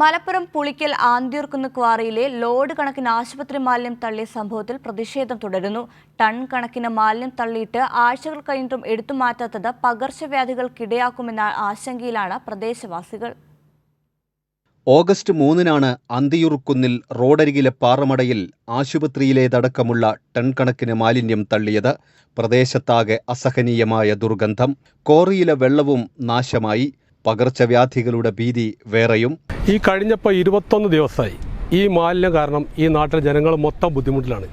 മലപ്പുറം പുളിക്കൽ ആന്തിയൂർക്കുന്ന് ക്വാറിയിലെ ലോഡ് കണക്കിന് ആശുപത്രി മാലിന്യം തള്ളിയ സംഭവത്തിൽ പ്രതിഷേധം തുടരുന്നു. ടൺ കണക്കിന് മാലിന്യം തള്ളിയിട്ട് ആഴ്ചകൾ കഴിഞ്ഞിട്ടും എടുത്തു മാറ്റാത്തത് പകർച്ചവ്യാധികൾക്കിടയാക്കുമെന്ന ആശങ്കയിലാണ് പ്രദേശവാസികൾ. ഓഗസ്റ്റ് മൂന്നിനാണ് അന്തിയൂർക്കുന്നിൽ റോഡരികിലെ പാറമടയിൽ ആശുപത്രിയിലേതടക്കമുള്ള ടൺ കണക്കിന് മാലിന്യം തള്ളിയത്. പ്രദേശത്താകെ അസഹനീയമായ ദുർഗന്ധം. കോറിയിലെ വെള്ളവും നാശമായി. പകർച്ചവ്യാധികളുടെ ഭീതി വേറെയും. ഈ കഴിഞ്ഞപ്പോൾ ഇരുപത്തൊന്ന് ദിവസമായി ഈ മാലിന്യം കാരണം ഈ നാട്ടിലെ ജനങ്ങൾ മൊത്തം ബുദ്ധിമുട്ടിലാണ്.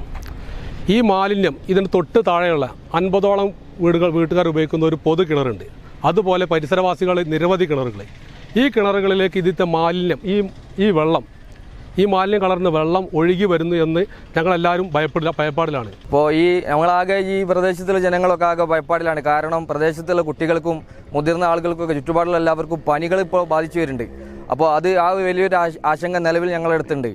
ഈ മാലിന്യം ഇതിന് തൊട്ട് താഴെയുള്ള അൻപതോളം വീടുകൾ വീട്ടുകാർ ഉപയോഗിക്കുന്ന ഒരു പൊതു കിണറുണ്ട്. അതുപോലെ പരിസരവാസികൾ നിരവധി കിണറുകൾ ഈ കിണറുകളിലേക്ക് ഇതിത്തെ മാലിന്യം ഈ ഈ വെള്ളം ഈ മാലിന്യം കളർന്ന് വെള്ളം ഒഴുകി വരുന്നു എന്ന് ഞങ്ങളെല്ലാവരും ഭയപ്പെടില്ല ഭയപ്പാടിലാണ്. ഇപ്പോൾ ഈ നമ്മളാകെ ഈ പ്രദേശത്തുള്ള ജനങ്ങളൊക്കെ ആകെ ഭയപ്പാടിലാണ്. കാരണം പ്രദേശത്തുള്ള കുട്ടികൾക്കും മുതിർന്ന ആളുകൾക്കൊക്കെ ചുറ്റുപാടുള്ള എല്ലാവർക്കും പനികൾ ഇപ്പോൾ ബാധിച്ചു വരുന്നുണ്ട്. അപ്പോൾ അത് ആ വലിയൊരു ആശങ്ക നിലവിൽ ഞങ്ങളെടുത്തുണ്ട്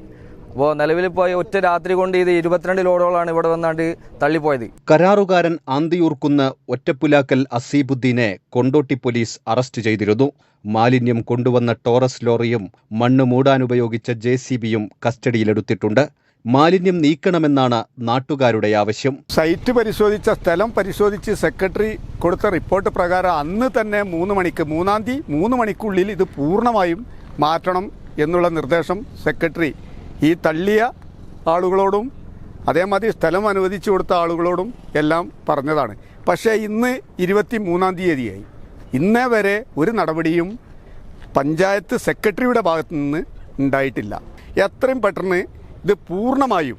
അപ്പോൾ നിലവിൽ പോയ ഒറ്റ രാത്രി കൊണ്ട് ഇത് ഇരുപത്തിരണ്ട് ലോഡുകളാണ് ഇവിടെ വന്നാണ്ട് തള്ളിപ്പോയത്. കരാറുകാരൻ ആന്തിയൂർക്കുന്ന് ഒറ്റപ്പുലാക്കൽ അസീബുദ്ദീനെ കൊണ്ടോട്ടി പോലീസ് അറസ്റ്റ് ചെയ്തിരുന്നു. മാലിന്യം കൊണ്ടുവന്ന ടോറസ് ലോറിയും മണ്ണ് മൂടാനുപയോഗിച്ച ജെ സി ബിയും കസ്റ്റഡിയിലെടുത്തിട്ടുണ്ട്. മാലിന്യം നീക്കണമെന്നാണ് നാട്ടുകാരുടെ ആവശ്യം. സൈറ്റ് പരിശോധിച്ച സ്ഥലം പരിശോധിച്ച് സെക്രട്ടറി കൊടുത്ത റിപ്പോർട്ട് പ്രകാരം അന്ന് തന്നെ മൂന്ന് മണിക്ക് മൂന്നാം തീയതി മൂന്ന് മണിക്കുള്ളിൽ ഇത് പൂർണമായും മാറ്റണം എന്നുള്ള നിർദ്ദേശം സെക്രട്ടറി ഈ തള്ളിയ ആളുകളോടും അതേമാതിരി സ്ഥലം അനുവദിച്ചു കൊടുത്ത ആളുകളോടും എല്ലാം പറഞ്ഞതാണ്. പക്ഷേ ഇന്ന് ഇരുപത്തി മൂന്നാം തീയതിയായി. ഇന്നേ വരെ ഒരു നടപടിയും പഞ്ചായത്ത് സെക്രട്ടറിയുടെ ഭാഗത്തു നിന്ന് ഉണ്ടായിട്ടില്ല. എത്രയും പെട്ടെന്ന് ഇത് പൂർണമായും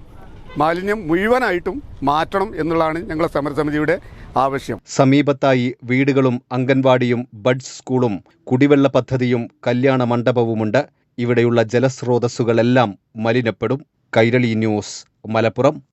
മാലിന്യം മുഴുവനായിട്ടും മാറ്റണം എന്നുള്ളതാണ് ഞങ്ങളുടെ സമരസമിതിയുടെ ആവശ്യം. സമീപത്തായി വീടുകളും അംഗൻവാടിയും ബഡ്സ് സ്കൂളും കുടിവെള്ള പദ്ധതിയും കല്യാണ മണ്ഡപവുമുണ്ട്. ഇവിടെയുള്ള ജലസ്രോതസ്സുകളെല്ലാം മലിനപ്പെടും. കൈരളി ന്യൂസ് മലപ്പുറം.